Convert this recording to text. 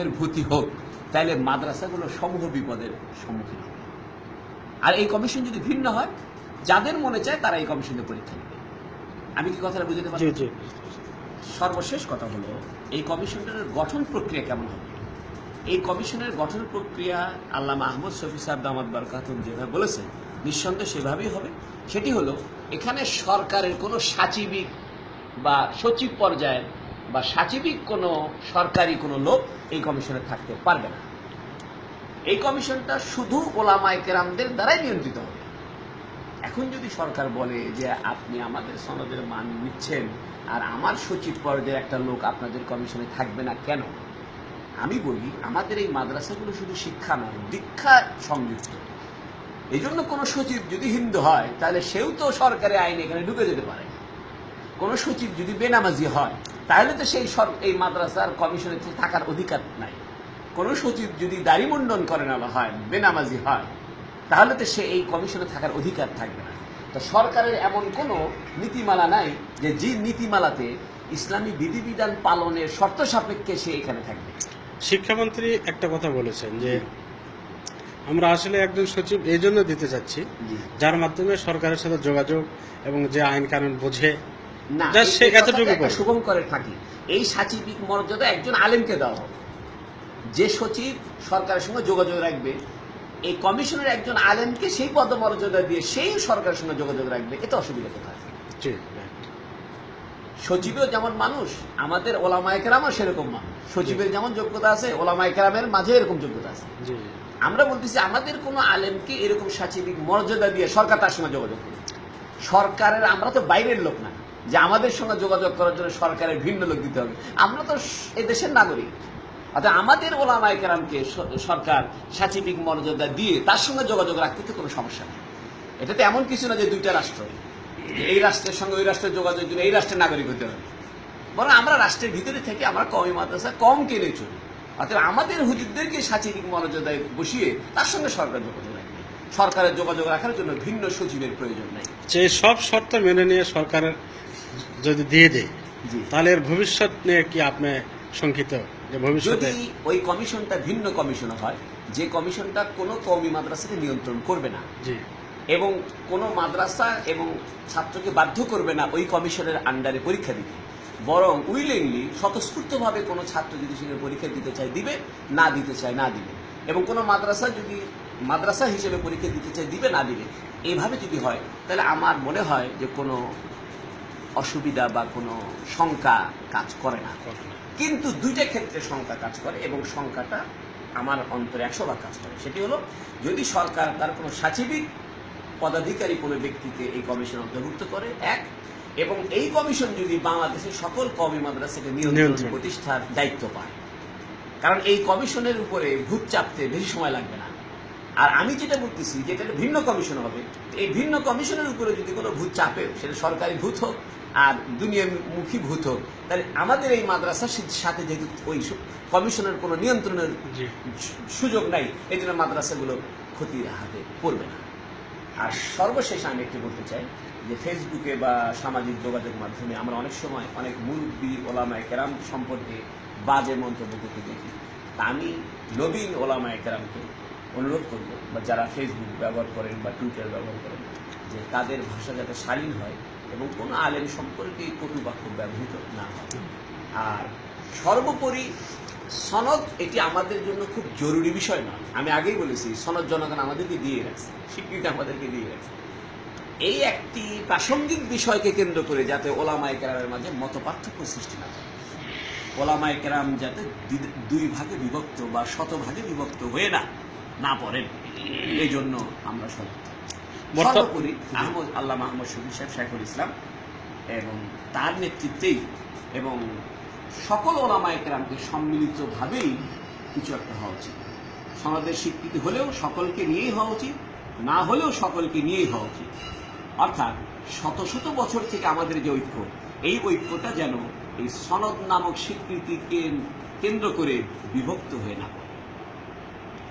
এর ভূতি হোক তাহলে মাদ্রাসাগুলো সমূহ বিপদের সম্মুখীন হবে। আর এই কমিশন যদি ভিন্ন হয় যাদের মনে চায় তারা এই কমিশনে পরীক্ষা নেবে। আমি কি কথাটা বুঝতে পারছি সর্বশেষ কথা হলো এই কমিশনের গঠন প্রক্রিয়া কেমন হবে? এই কমিশনের গঠন প্রক্রিয়া আল্লাহ মাহমুদ শফি সাহেব দামাদ বারকাতুন যেভাবে বলেছেন নিঃসন্দেহ সেভাবেই হবে। সেটি হলো এখানে সরকারের কোনো সাচিবিক বা সচিব পর্যায়ের বা সাচিবিক কোনো সরকারি কোনো লোক এই কমিশনে থাকতে পারবে না। এই কমিশনটা শুধু ওলামায় কেরামদের দ্বারাই নিয়ন্ত্রিত হবে। এখন যদি সরকার বলে যে আপনি আমাদের সনদের মান নিচ্ছেন আর আমার সচিব পর্যায়ে একটা লোক আপনাদের কমিশনে থাকবে না কেন? আমি বলি, আমাদের এই মাদ্রাসাগুলো শুধু শিক্ষা নয়, দীক্ষা সংযুক্ত। এই জন্য কোনো সচিব যদি হিন্দু হয়, তাহলে সেও তো সরকারি আইন এখানে ঢুকে যেতে পারে। কোনো সচিব যদি বেনামাজি হয় তাহলে তো সেই সর এই মাদ্রাসার কমিশনে থাকার অধিকার নাই। কোনো সচিব যদি দাড়িমুন্ডন করে নেওয়া হয় বেনামাজি হয় তাহলে তো সে এই কমিশনে থাকার অধিকার থাকবে না। তো সরকারের এমন কোনো নীতিমালা নাই যে যে নীতিমালাতে ইসলামী বিধিবিধান পালনের শর্ত সাপেক্ষে সে এখানে থাকবে। শিক্ষামন্ত্রী একটা কথা বলেছেন যে আমরা আসলে একজন সচিব এই জন্য দিতে চাচ্ছি যার মাধ্যমে সরকারের সাথে যোগাযোগ এবং যে আইন কানুন বোঝে না করে। শুভঙ্করের ফাঁকি এই সাচিবিক মর্যাদা একজন আলেমকে দেওয়া হবে যে সচিব সরকারের সঙ্গে যোগাযোগ রাখবে এই কমিশনের একজন আলেমকে সেই পদমর্যাদা দিয়ে সেই সরকারের সঙ্গে যোগাযোগ রাখবে এতে অসুবিধা কোথায়? সচিবেও যেমন মানুষ আমাদের ওলামায় কেরামও সেরকম মানুষ। সচিবের যেমন যোগ্যতা আছে ওলামায় কেরামের মাঝে এরকম যোগ্যতা আছে। আমরা বলতেছি আমাদের কোনো আলেমকে এরকম সাচিবিক মর্যাদা দিয়ে সরকার তার সঙ্গে যোগাযোগ করবে সরকারের আমরা তো বাইরের লোক না। যে আমাদের সঙ্গে যোগাযোগ করার জন্য সরকারের ভিন্ন লোক দিতে হবে। আমরা তো স- এই দেশের নাগরিক। অর্থাৎ আমাদের ওলামায় কেরামকে স- সরকার সাচিবিক মর্যাদা দিয়ে তার সঙ্গে যোগাযোগ রাখতে তো কোনো সমস্যা নেই। এটা তো এমন কিছু না যে দুইটা রাষ্ট্র। এই রাষ্ট্রের সঙ্গে ওই রাষ্ট্রের যোগাযোগ জন্য এই রাষ্ট্রের নাগরিক হতে হবে। বরং আমরা রাষ্ট্রের ভিতরে থেকে আমরা কমই মাদ্রাসা, কম কেনে চলি। অর্থাৎ আমাদের হুজুরদেরকে সাচিবিক মর্যাদায় বসিয়ে তার সঙ্গে সরকার যোগাযোগ রাখবে। সরকারের যোগাযোগ রাখার জন্য ভিন্ন সচিবের প্রয়োজন নাই। যে সব শর্ত মেনে নিয়ে সরকারের যদি দিয়ে দেয় তাহলে এর ভবিষ্যৎ নিয়ে কি আপনি শঙ্কিত? যে ভবিষ্যতে যদি ওই কমিশনটা ভিন্ন কমিশন হয় যে কমিশনটা কোনো কওমি মাদ্রাসাকে নিয়ন্ত্রণ করবে না জি। এবং কোনো মাদ্রাসা এবং ছাত্রকে বাধ্য করবে না ওই কমিশনের আন্ডারে পরীক্ষা দিতে বরং উইলিংলি স্বতঃস্ফূর্তভাবে কোনো ছাত্র যদি সেখানে পরীক্ষা দিতে চায় দিবে না দিতে চায় না দিবে। এবং কোনো মাদ্রাসা যদি মাদ্রাসা হিসেবে পরীক্ষা দিতে চায় দিবে না দিবে এইভাবে যদি হয় তাহলে আমার মনে হয় যে কোনো অসুবিধা বা কোনো শঙ্কা কাজ করে না। কিন্তু দুইটা ক্ষেত্রে সংখ্যা কাজ করে এবং সংখ্যাটা আমার অন্তরে একশো ভাগ কাজ করে। সেটি হলো যদি সরকার তার কোনো সাচিবিক পদাধিকারী কোনো ব্যক্তিকে এই কমিশন অন্তর্ভুক্ত করে এক এবং এই কমিশন যদি বাংলাদেশের সকল কমি মাদ্রাসাকে নিয়ন্ত্রণ। প্রতিষ্ঠার দায়িত্ব পায় কারণ এই কমিশনের উপরে ভূত চাপতে বেশি সময় লাগবে না। আর আমি যেটা বলতেছি যে এটা একটা ভিন্ন কমিশন হবে এই ভিন্ন কমিশনের উপরে যদি কোনো ভূত চাপে সেটা সরকারি ভূত হোক আর দুনিয়ামুখী ভূত হোক। তাহলে আমাদের এই মাদ্রাসার সাথে যেহেতু ওই কমিশনের কোনো নিয়ন্ত্রণের সুযোগ নাই এই জন্য মাদ্রাসাগুলো ক্ষতির হাতে পড়বে না। আর সর্বশেষ আমি একটি বলতে চাই যে ফেসবুকে বা সামাজিক যোগাযোগ মাধ্যমে আমরা অনেক সময় অনেক মুরব্বী ওলামায় কেরাম সম্পর্কে বাজে মন্তব্য করতে দেখি। তা আমি নবীন ওলামায় কেরামকে অনুরোধ করব বা যারা ফেসবুক ব্যবহার করেন বা টুইটার ব্যবহার করেন যে তাদের ভাষা যাতে শালীন হয় এবং কোনো আলেম সম্পর্কে কটু বাক্য ব্যবহৃত না হয়। আর সর্বোপরি সনদ এটি আমাদের জন্য খুব জরুরি বিষয় নয় আমি আগেই বলেছি, সনদ জনগণ আমাদেরকে দিয়ে রাখছে স্বীকৃতি আমাদেরকে দিয়ে রাখছে এই একটি প্রাসঙ্গিক বিষয়কে কেন্দ্র করে যাতে ওলামায় কেরামের মাঝে মত পার্থক্য সৃষ্টি না হয়। ওলামায় কেরাম যাতে দুই ভাগে বিভক্ত বা শতভাগে বিভক্ত হয়ে না না পড়েন, এই জন্য আমরা সচেতন সর্বোপরি আহমদ আল্লাহ মাহমদ শফি সাহেব শাইখুল ইসলাম এবং তার নেতৃত্বেই এবং সকল ওলামায় কেরামকে সম্মিলিতভাবেই কিছু একটা হওয়া উচিত সমাজের স্বীকৃতি হলেও সকলকে নিয়েই হওয়া উচিত, না হলেও সকলকে নিয়েই হওয়া উচিত অর্থাৎ শত শত বছর থেকে আমাদের যে ঐক্য, এই ঐক্যটা যেন এই সনদ নামক স্বীকৃতিকে কেন্দ্র করে বিভক্ত হয়ে না।